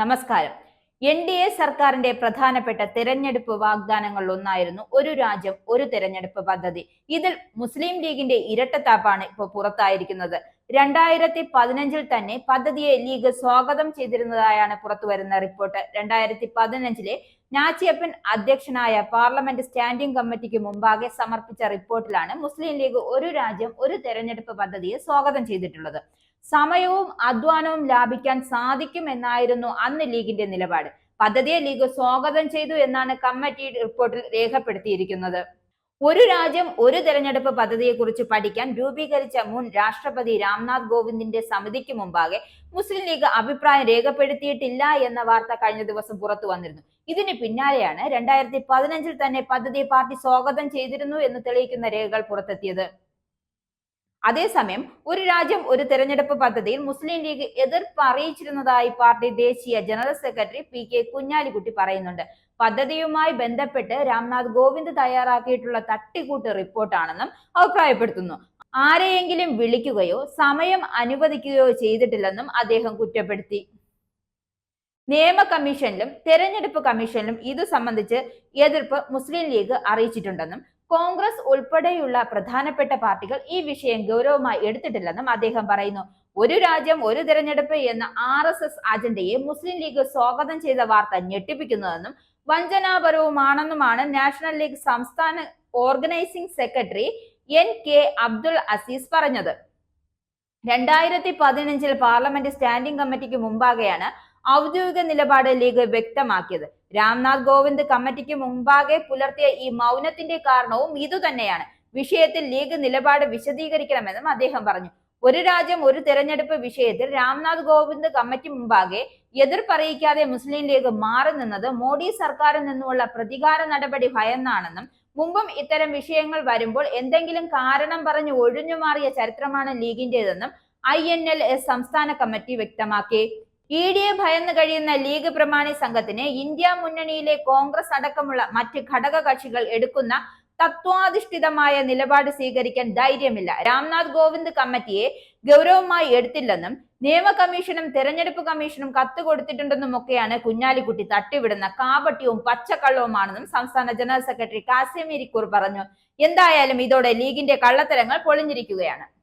നമസ്കാരം. N D A സർക്കാരിന്റെ പ്രധാനപ്പെട്ട തിരഞ്ഞെടുപ്പ് വാഗ്ദാനങ്ങളിൽ ഒന്നായിരുന്നു ഒരു രാജ്യം ഒരു തിരഞ്ഞെടുപ്പ് പദ്ധതി. ഇതിൽ മുസ്ലിം ലീഗിന്റെ ഇരട്ടത്താപ്പാണ് ഇപ്പോൾ പുറത്തായിരിക്കുന്നത്. രണ്ടായിരത്തി പതിനഞ്ചിൽ തന്നെ പദ്ധതിയെ ലീഗ് സ്വാഗതം ചെയ്തിരുന്നതായാണ് പുറത്തുവരുന്ന റിപ്പോർട്ട്. രണ്ടായിരത്തി പതിനഞ്ചിലെ നാച്ചിയപ്പൻ അധ്യക്ഷനായ പാർലമെന്റ് സ്റ്റാൻഡിംഗ് കമ്മിറ്റിക്ക് മുമ്പാകെ സമർപ്പിച്ച റിപ്പോർട്ടിലാണ് മുസ്ലിം ലീഗ് ഒരു രാജ്യം ഒരു തെരഞ്ഞെടുപ്പ് പദ്ധതിയെ സ്വാഗതം ചെയ്തിട്ടുള്ളത്. സമയവും അധ്വാനവും ലാഭിക്കാൻ സാധിക്കും എന്നായിരുന്നു അന്ന് ലീഗിന്റെ നിലപാട്. പദ്ധതിയെ ലീഗ് സ്വാഗതം ചെയ്തു എന്നാണ് കമ്മിറ്റി റിപ്പോർട്ടിൽ രേഖപ്പെടുത്തിയിരിക്കുന്നത്. ഒരു രാജ്യം ഒരു തെരഞ്ഞെടുപ്പ് പദ്ധതിയെക്കുറിച്ച് പഠിക്കാൻ രൂപീകരിച്ച മുൻ രാഷ്ട്രപതി രാംനാഥ് കോവിന്ദിന്റെ സമിതിക്ക് മുമ്പാകെ മുസ്ലിം ലീഗ് അഭിപ്രായം രേഖപ്പെടുത്തിയിട്ടില്ല എന്ന വാർത്ത കഴിഞ്ഞ ദിവസം പുറത്തു വന്നിരുന്നു. ഇതിന് പിന്നാലെയാണ് രണ്ടായിരത്തി പതിനഞ്ചിൽ തന്നെ പദ്ധതി പാർട്ടി സ്വാഗതം ചെയ്തിരുന്നു എന്ന് തെളിയിക്കുന്ന രേഖകൾ പുറത്തെത്തിയത്. അതേസമയം ഒരു രാജ്യം ഒരു തെരഞ്ഞെടുപ്പ് പദ്ധതിയിൽ മുസ്ലിം ലീഗ് എതിർപ്പ് അറിയിച്ചിരുന്നതായി പാർട്ടി ദേശീയ general secretary P K Kunhalikutty പറയുന്നുണ്ട്. പദ്ധതിയുമായി ബന്ധപ്പെട്ട് രാംനാഥ് കോവിന്ദ് തയ്യാറാക്കിയിട്ടുള്ള തട്ടിക്കൂട്ട് റിപ്പോർട്ടാണെന്നും അഭിപ്രായപ്പെടുത്തുന്നു. ആരെയെങ്കിലും വിളിക്കുകയോ സമയം അനുവദിക്കുകയോ ചെയ്തിട്ടില്ലെന്നും അദ്ദേഹം കുറ്റപ്പെടുത്തി. നിയമ കമ്മീഷനിലും തെരഞ്ഞെടുപ്പ് കമ്മീഷനിലും ഇതു സംബന്ധിച്ച് എതിർപ്പ് മുസ്ലിം ലീഗ് അറിയിച്ചിട്ടുണ്ടെന്നും കോൺഗ്രസ് ഉൾപ്പെടെയുള്ള പ്രധാനപ്പെട്ട പാർട്ടികൾ ഈ വിഷയം ഗൗരവമായി എടുത്തിട്ടില്ലെന്നും അദ്ദേഹം പറയുന്നു. ഒരു രാജ്യം ഒരു തിരഞ്ഞെടുപ്പ് എന്ന ആർ എസ് എസ് അജണ്ടയെ മുസ്ലിം ലീഗ് സ്വാഗതം ചെയ്ത വാർത്ത ഞെട്ടിപ്പിക്കുന്നതെന്നും വഞ്ചനാപരവുമാണെന്നുമാണ് നാഷണൽ ലീഗ് സംസ്ഥാന organising secretary N K Abdul Azeez പറഞ്ഞത്. രണ്ടായിരത്തി പതിനഞ്ചിൽ പാർലമെന്റ് സ്റ്റാൻഡിംഗ് കമ്മിറ്റിക്ക് മുമ്പാകെയാണ് ഔദ്യോഗിക നിലപാട് ലീഗ് വ്യക്തമാക്കിയത്. രാംനാഥ് കോവിന്ദ് കമ്മിറ്റിക്ക് മുമ്പാകെ പുലർത്തിയ ഈ മൗനത്തിന്റെ കാരണവും ഇതുതന്നെയാണ്. വിഷയത്തിൽ ലീഗ് നിലപാട് വിശദീകരിക്കണമെന്നും അദ്ദേഹം പറഞ്ഞു. ഒരു രാജ്യം ഒരു തെരഞ്ഞെടുപ്പ് വിഷയത്തിൽ രാംനാഥ് കോവിന്ദ് കമ്മിറ്റി മുമ്പാകെ എതിർപ്പറിയിക്കാതെ മുസ്ലിം ലീഗ് മാറി നിന്നത് മോഡി സർക്കാരിൽ നിന്നുമുള്ള പ്രതികാര നടപടി ഭയന്നാണെന്നും മുമ്പും ഇത്തരം വിഷയങ്ങൾ വരുമ്പോൾ എന്തെങ്കിലും കാരണം പറഞ്ഞ് ഒഴിഞ്ഞു മാറിയ ചരിത്രമാണ് ലീഗിന്റേതെന്നും ഐ എൻ എൽ എസ് സംസ്ഥാന കമ്മിറ്റി വ്യക്തമാക്കി. ഇ ഡിയെ ഭയന്ന് കഴിയുന്ന ലീഗ് പ്രമാണി സംഘത്തിന് ഇന്ത്യ മുന്നണിയിലെ കോൺഗ്രസ് അടക്കമുള്ള മറ്റ് ഘടക കക്ഷികൾ എടുക്കുന്ന തത്വാധിഷ്ഠിതമായ നിലപാട് സ്വീകരിക്കാൻ ധൈര്യമില്ല. രാംനാഥ് കോവിന്ദ് കമ്മിറ്റിയെ ഗൗരവമായി എടുത്തില്ലെന്നും നിയമ കമ്മീഷനും തെരഞ്ഞെടുപ്പ് കമ്മീഷനും കത്ത് കൊടുത്തിട്ടുണ്ടെന്നും ഒക്കെയാണ് കുഞ്ഞാലിക്കുട്ടി തട്ടിവിടുന്ന കാപട്യവും പച്ചക്കള്ളവുമാണെന്നും സംസ്ഥാന ജനറൽ സെക്രട്ടറി കാസിം ഇരിക്കൂർ പറഞ്ഞു. എന്തായാലും ഇതോടെ ലീഗിന്റെ കള്ളത്തരങ്ങൾ പൊളിഞ്ഞിരിക്കുകയാണ്.